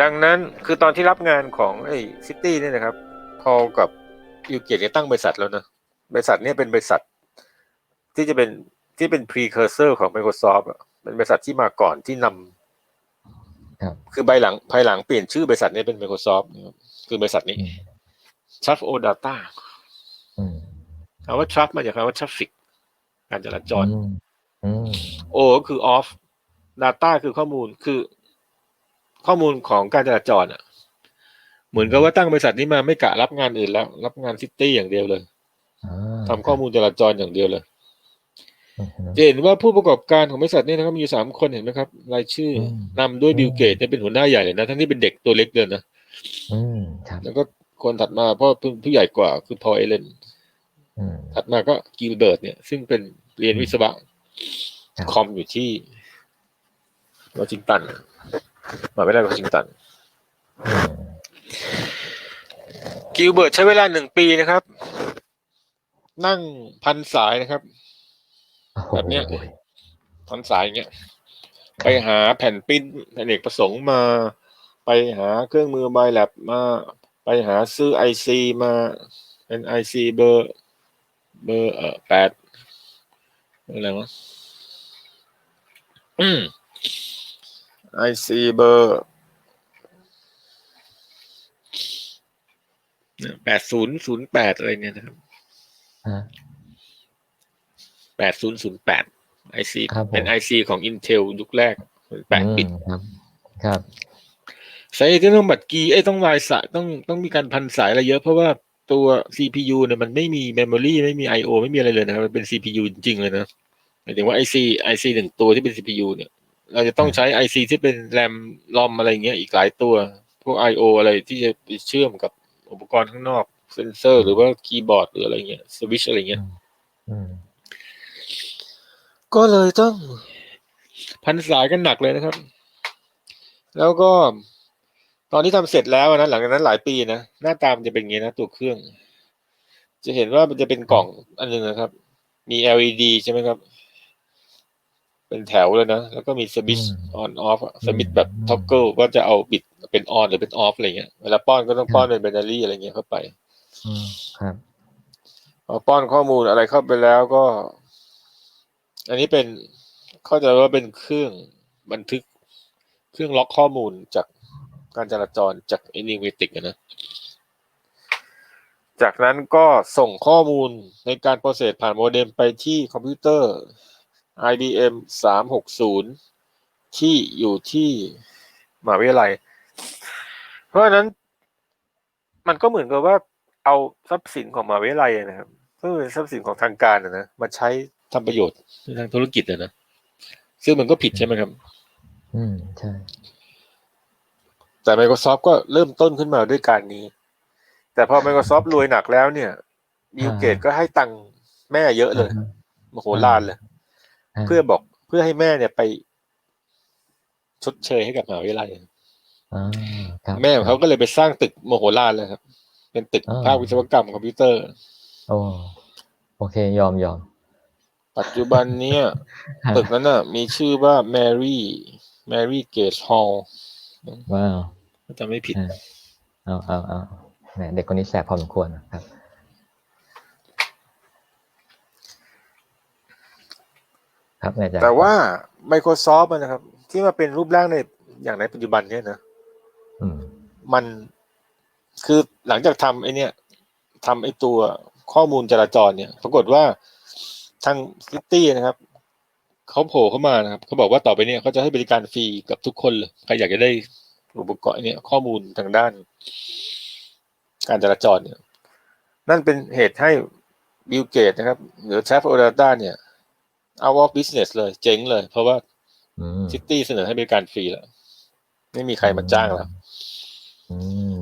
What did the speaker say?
ดังนั้นคือตอนที่รับงานของไอ้ซิตี้เนี่ยนะครับ พอกับยูเกียตั้งบริษัทแล้วนะบริษัทเนี่ยเป็นบริษัท ที่จะเป็นที่เป็น precursor ของ Microsoft อะเป็นบริษัทที่มาก่อนที่นำครับคือใบหลังภายหลังเปลี่ยนชื่อบริษัทนี้เป็น Microsoft นะครับคือบริษัทนี้อืม Trust O Data อืมคำว่า Trust มาจากคำว่า traffic การจราจรอืมอืม O ก็คือ off data คือข้อมูลคือ ข้อมูลของการจราจรอะ เหมือนกับว่าตั้งบริษัทนี้มาไม่กะรับงานอื่นแล้ว รับงานซิตี้อย่างเดียวเลยอ่าทำข้อมูลจราจรอย่างเดียวเลยอืมจะเห็นว่าผู้ประกอบการของบริษัทนี้นะครับมีอยู่สามคนเห็นไหมครับรายชื่ออมนำด้วยอืมบิลเกตเนี่ยเป็นหัวหน้าใหญ่เลยนะ ทั้งที่เป็นเด็กตัวเล็กเดินนะอืมครับแล้วก็คนถัดมาเพราะเพิ่งผู้ใหญ่กว่าคือพอเอเลนอืมถัดมาก็กิลเบิร์ตเนี่ย ซึ่งเป็นเรียนวิศวะครับคอมอยู่ที่วอชิงตัน มหาวิทยาลัยวอชิงตันอืมกิลเบิร์ตใช้เวลาหนึ่งปีนะครับ นั่งพันสายนะครับโอ้โหแบบเนี้ยพันสายอย่างเงี้ย ไปหาแผ่นปริ้นแผ่นเอกประสงค์มา ไปหาเครื่องมือไบแลบมา ไปหาซื้อไอซีมาเป็นไอซีเบอร์เบอร์เอ่อแปดอะไรวะอืม ไอซีเบอร์แปดศูนย์ศูนย์แปดอะไรเนี่ยนะครับฮะแปดศูนย์ศูนย์แปดไอซีครับผมเป็นไอซีของ Intel ยุคแรกแปดบิตอืมครับ ครับสาเหตุที่ต้องบัตรกีเอ้ยต้องวายสายต้องต้องมีการพันสายอะไรเยอะเพราะว่าตัว CPU เนี่ยมันไม่มี Memory ไม่มี I/O ไม่มีอะไรเลยนะครับมันเป็น CPU จริงๆเลยนะหมายถึงว่า IC IC หนึ่งตัวที่เป็น CPU เนี่ย เราจะต้องใช้ IC ที่เป็น RAM ROM อะไรเงี้ยอีกหลายตัว พวก I/O อะไรที่จะไปเชื่อมกับอุปกรณ์ข้างนอก เซนเซอร์ หรือว่าคีย์บอร์ดหรืออะไรเงี้ยสวิตชอะไรเงี้ยอืมก็เลยต้องพันสายกันหนักเลยนะครับ แล้วก็ตอนที่ทำเสร็จแล้วนะหลังจากนั้นหลายปีนะหน้าตามนจะเป็นอย่างนี้นะตัวเครื่อง จะเห็นว่ามันจะเป็นกล่องอันหนึงนะครับ มี LED ใช่ไหมครับ เป็นแถวเลยนะ แล้วก็มีสวิตช์ออนออฟสวิตช์แบบท็อกเกิลว่าจะเอาบิดเป็นออนหรือเป็นออฟอะไรเงี้ยเวลาป้อนก็ต้องป้อนเป็นแบตเตอรี่อะไรเงี้ยเข้าไปอืมครับพอป้อนข้อมูลอะไรเข้าไปแล้วก็ อันนี้เป็นเข้าใจว่าเป็นเครื่องบันทึกเครื่องล็อกข้อมูลจากการจราจรจากอินิเวติกนะ จากนั้นก็ส่งข้อมูลในการโปรเซสผ่านโมเด็มไปที่คอมพิวเตอร์ IBM 360ที่อยู่ที่มหาวิทยาลัย เพราะฉะนั้น มันก็เหมือนกับว่าเอาทรัพย์สินของมหาวิทยาลัยนะครับเพื่อเป็นทรัพย์สินของทางการนะนะมาใช้ทำประโยชน์ในทางธุรกิจนะนะซึ่งมันก็ผิดใช่ไหมครับ อืมใช่ แต่ Microsoft ก็เริ่มต้นขึ้นมาด้วยการนี้ แต่พอ Microsoft รวยหนักแล้วเนี่ยบิลเกตก็ให้ตังค์แม่เยอะเลยอ่าฮะมโหฬารเลยอ่า เพื่อบอกเพื่อให้แม่เนี่ยไปชดเชยให้กับมหาวิทยาลัยอ่าครับแม่ของเขาก็เลยไปสร้างตึกโมโหฬารเลยครับ เป็นตึกอ่าภาควิศวกรรมคอมพิวเตอร์โอ้โอเค ยอมยอม ปัจจุบันเนี้ยตึกนั้นน่ะ มีชื่อว่า Mary Mary Gage Hall ว้าวถ้าจำไม่ผิดอ่าเอาเอาเอาแหมเด็กคนนี้แสบพอสมควรนะครับ ครับอาจารย์แต่ว่า Microsoft อะนะครับ ที่มาเป็นรูปร่างในอย่างในปัจจุบันเนี่ยนะอืมมันคือหลังจากทำไอเนี่ยทำไอตัวข้อมูลจราจรเนี่ย ปรากฏว่าทางซิตี้นะครับเขาโผล่เข้ามานะครับเขาบอกว่าต่อไปเนี่ยเขาจะให้บริการฟรีกับทุกคนเลยใครอยากจะได้อุปกรณ์เนี่ยข้อมูลทางด้าน การจราจรเนี่ย นั่นเป็นเหตุให้บิลเกตนะครับ หรือแชฟโอดาต้าเนี่ย out of business เลย เจ๊งเลย เพราะว่าอืมซิตี้เสนอให้บริการฟรีแล้ว ไม่มีใครมาจ้างแล้ว อืม